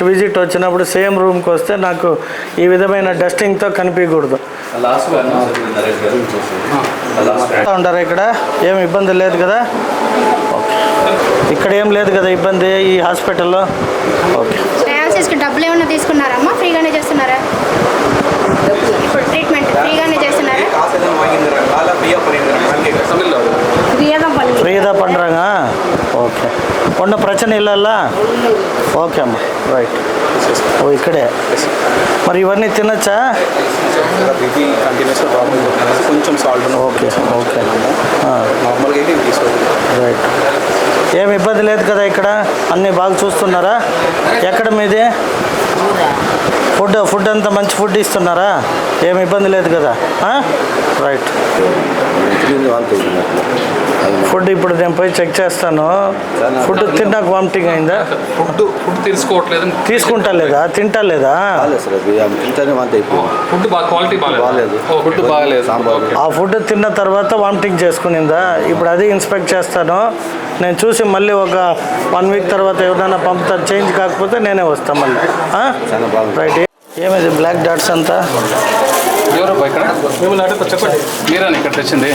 Next visit వచ్చినప్పుడు same రూమ్కి వస్తే నాకు ఈ విధమైన డస్టింగ్తో కనిపించకూడదు లాస్ట్ నరేష్ గారు లాస్ట్ ఉంటారా ఇక్కడ ఏం ఇబ్బంది లేదు కదా ఓకే ఇక్కడ ఏం లేదు కదా ఇబ్బంది ఈ హాస్పిటల్లో ఓకే డయాలసిస్కి డబ్బులు ఏమన్నా తీసుకున్నారమ్మా ఫ్రీగానే చేస్తున్నారా ఇప్పుడు ట్రీట్మెంట్ ఫ్రీగానే చేస్తున్నారా காசு எதுவும் வாங்கியிருந்தாங்க காலை ஃப்ரீயாக பண்ணியிருந்தாங்க ఫ్రీగా పని ఫ్రీదా பண்ணுறாங்க ఓకే. ఉన్న ప్రచన ఇల్లల్లా ఓకే అమ్మ. రైట్ ఓ ఇక్కడే. మరి ఇవన్నీ తినచ్చా? ఇది కంటిన్యూస్గా ప్రాబ్లం కొంచెం సాల్ట్ ఓకే ఓకే. నార్మల్గా అయితే రైట్ ఏమి ఇబ్బంది లేదు కదా ఇక్కడ? అన్నీ బాగా చూస్తున్నారా? ఎక్కడ మీది? ఫుడ్ ఫుడ్ అంతా మంచి ఫుడ్ ఇస్తున్నారా? ఏం ఇబ్బంది లేదు కదా? రైట్ ఫుడ్ ఇప్పుడు నేను పోయి చెక్ చేస్తాను. ఫుడ్ తిన్నాక వామిటింగ్ అయిందా? ఫుడ్ ఫుడ్ తీసుకోవట్లేదు తీసుకుంటా లేదా? తింటా లేదా? ఫుడ్ క్వాలిటీ బాగాలేదు. ఫుడ్ బాగాలేదు. ఆ ఫుడ్ తిన్న తర్వాత వామిటింగ్ చేసుకునిందా? ఇప్పుడు అది ఇన్స్పెక్ట్ చేస్తాను. నేను చూసి మళ్ళీ ఒక వన్ వీక్ తర్వాత ఎవరైనా పంపుతారు. చేంజ్ కాకపోతే నేనే వస్తాను మళ్ళీ. రైట్. ఏమిది? బ్లాక్ డాట్స్ అంతా? ఎవరు అబ్బా ఇక్కడ? మిమ్మల్ని అడుగుతా చెప్పండి. మీరేనా ఇక్కడ తెచ్చింది?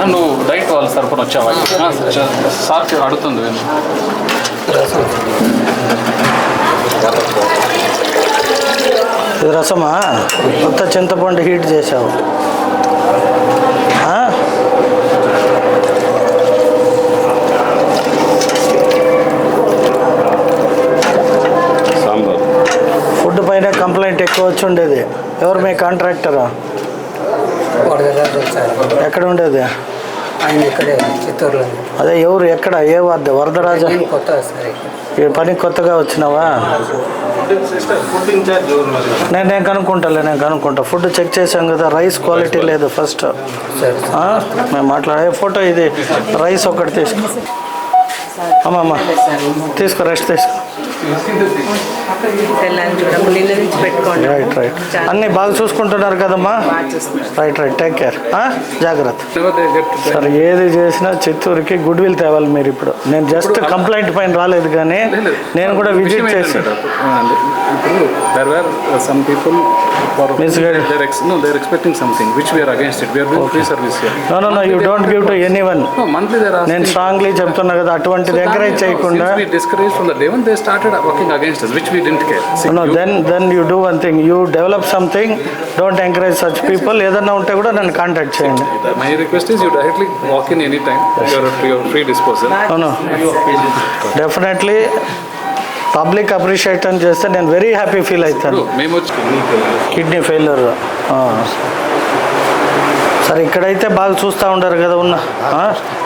ఆ, నువ్వు డైట్ వాళ్ళ తరపున వచ్చావా? సార్ అడుగుతుంది. ఇది రసమా? కొత్త చింతపండు హీట్ చేసావు ఆ? సాంబార్. ఫుడ్ పైన కంప్లైంట్ ఎక్కువ వచ్చి ఉండేది. ఎవరు మీ కాంట్రాక్టరా? ఎక్కడ ఉండేది? ఆయన ఇక్కడే చిత్తూరులో అదే ఎవరు ఎక్కడ? ఏ వార్ద వరదరాజ? కొత్త ఈ పని కొత్తగా వచ్చినావా? నేను నేను కనుక్కుంటాలే నేను కనుక్కుంటా. ఫుడ్ చెక్ చేసాం కదా రైస్ క్వాలిటీ లేదు ఫస్ట్. మేము మాట్లాడే ఫోటో ఇది రైస్ ఒకటి తీసుకో. అమ్మమ్మ తీసుకో రెస్ట్ తీసుకో. తెల్లని చూడము నిన్న నుంచి పెట్టుకోండి రైట్ రైట్ అన్నీ బాగా చూసుకుంటున్నారు కదమ్మా? రైట్ రైట్ టేక్ కేర్ జాగ్రత్త. సరే ఏది చేసినా చిత్తూరుకి గుడ్ విల్ తేవాలి మీరు ఇప్పుడు. నేను జస్ట్ కంప్లైంట్ పైన రాలేదు కానీ. నేను కూడా విజిట్ చేసి నేను స్ట్రాంగ్లీ చెప్తున్నా కదా అటువంటిది ఎంకరేజ్ చేయకుండా Working against us, which we didn't care. See, no you- then then you do one thing you develop something don't encourage such people ఏదన్నా ఉంటే కూడా నన్ను కాంటాక్ట్ చేయండి My request is you directly walk in anytime. You're at your free disposal. అవును definitely public appreciate అని చేస్తే నేను very happy feel అవుతాను కిడ్నీ ఫెయిల్యూర్ సరే ఇక్కడైతే బాగా చూస్తూ ఉంటారు కదా ఉన్న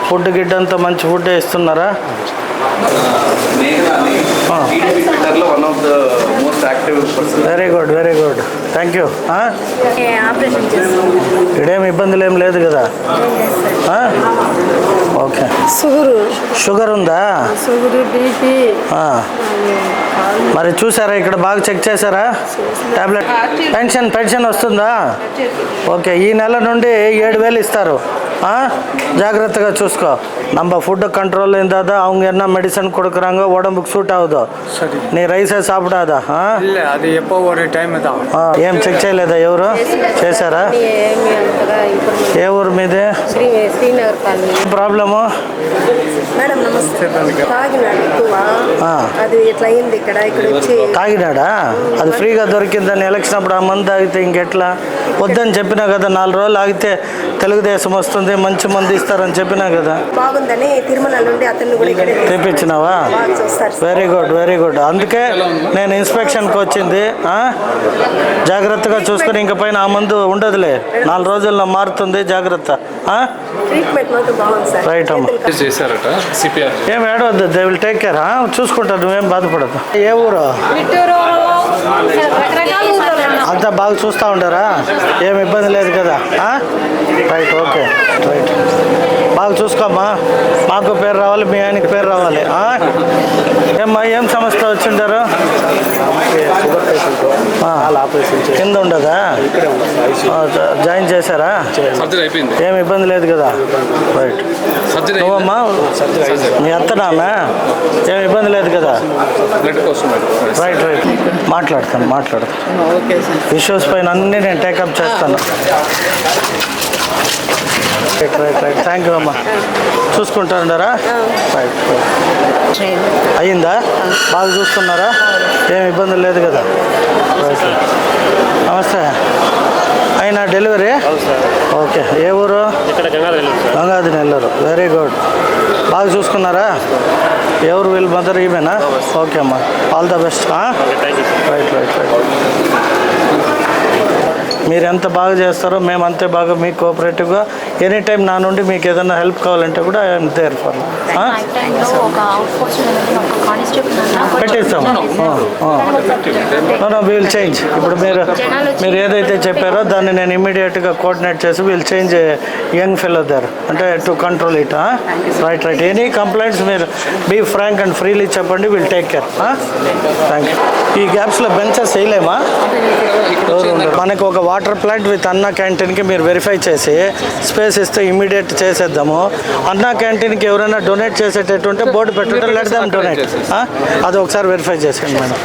ఫుడ్ గిడ్ అంతా మంచి ఫుడ్ ఇస్తున్నారా very good very good thank you ఇదేమి ఇబ్బందులు ఏం లేదు కదా? ఓకే. షుగర్. షుగర్ ఉందా? మరి చూసారా ఇక్కడ బాగా చెక్ చేశారా? టాబ్లెట్ పెన్షన్ పెన్షన్ వస్తుందా? ఓకే ఈ నెల నుండి ఏడు వేలు ఇస్తారు. జాగ్రత్తగా చూసుకో. நம்ம ఫుడ్ కంట్రోల్ இருந்தால் அவங்க என்ன மெடிசன் கொடுக்குறாங்க உடம்புக்கு சூட் ஆகுதோ சரி நீ సాపడాదా? ఏం చెక్ చేయలేదా ఎవరు? చేశారా? ఏ ఊరు మీద? ప్రాబ్లము? అది తాగినాడా? అది ఫ్రీగా దొరికిందని ఎలక్షన్ అప్పుడు ఆ మంది తాగితే ఇంకెట్లా? వద్దని చెప్పినా కదా నాలుగు రోజులు ఆగితే తెలుగుదేశం వస్తుంది మంచి మందు ఇస్తారని చెప్పినా కదా. బాగుందని తిరుమల నుండి అతన్ని కూడా ఇక్కడ తెప్పించినావా. వెరీ గుడ్ వెరీ గుడ్ అందుకే నేను ఇన్స్పెక్షన్కి వచ్చింది ఆ? జాగ్రత్తగా చూసుకొని ఇంక పైన ఆ మందు ఉండదులే. నాలుగు రోజుల్లో మారుతుంది జాగ్రత్త ఆ? ట్రీట్మెంట్ మాత్రం బాగుంది సార్. రైట్ అమ్మ. ఏం ఏడవద్దు దే విల్ టేక్ కేర్ చూసుకుంటారు నువ్వేం బాధపడదు ఏ ఊరు? అంతా బాగా చూస్తూ ఉంటారా? ఏం ఇబ్బంది లేదు కదా? రైట్ ఓకే రైట్ బాగా చూసుకోమ్మా. మాకు పేరు రావాలి మీ ఆయనకి పేరు రావాలి. ఆ? ఏమ్మా ఏం సమస్య వచ్చిండారు ఆ. కింద ఉండదా? జాయిన్ చేశారా? సర్జరీ అయిపోయింది. ఏం ఇబ్బంది లేదు కదా? రైట్ నువ్వమ్మా? మీ అత్తనామే? ఏం ఇబ్బంది లేదు కదా? రైట్ రైట్ మాట్లాడతాను మాట్లాడతాను. ఇష్యూస్ పైన అన్నీ నేను టేకప్ చేస్తాను. Right right right thank you అమ్మా. చూసుకుంటారా రైట్ అయ్యిందా? బాగా చూస్తున్నారా? ఏం ఇబ్బంది లేదు కదా? రైట్ నమస్తే. అయినా డెలివరీ ఓకే ఏ ఊరు? గంగాధి నెల్లూరు వెరీ గుడ్ బాగా చూసుకున్నారా? ఎవరు వీళ్ళ మదర్ ఈమెనా ఓకే అమ్మా. All the best right right right మీరు ఎంత బాగా చేస్తారో మేము అంతే బాగా మీకు కోఆపరేటివ్గా ఎనీ టైం నా నుండి మీకు ఏదైనా హెల్ప్ కావాలంటే కూడా ఐఎమ్ దేర్ ఫర్ పెట్టేస్తాం నో విల్ చేంజ్ ఇప్పుడు మీరు మీరు ఏదైతే చెప్పారో దాన్ని నేను ఇమ్మీడియట్గా కోఆర్డినేట్ చేసి విల్ చేంజ్ యంగ్ ఫెలో దర్ అంటే to control it right right any complaints మీరు బీ ఫ్రాంక్ అండ్ ఫ్రీలీ చెప్పండి will take care thank you ఈ గ్యాప్స్లో బెంచెస్ వేయలేమా. మనకు ఒక వాటర్ ప్లాంట్ విత్ అన్న క్యాంటీన్కి మీరు వెరిఫై చేసి స్పేస్ ఇస్తే ఇమీడియట్ చేసేద్దాము. అన్న క్యాంటీన్కి ఎవరైనా డొనేట్ చేసేటట్టుంటే బోర్డు పెట్టుంటే లెట్ దమ్ డొనేట్. అది ఒకసారి వెరిఫై చేసేయండి మేడం.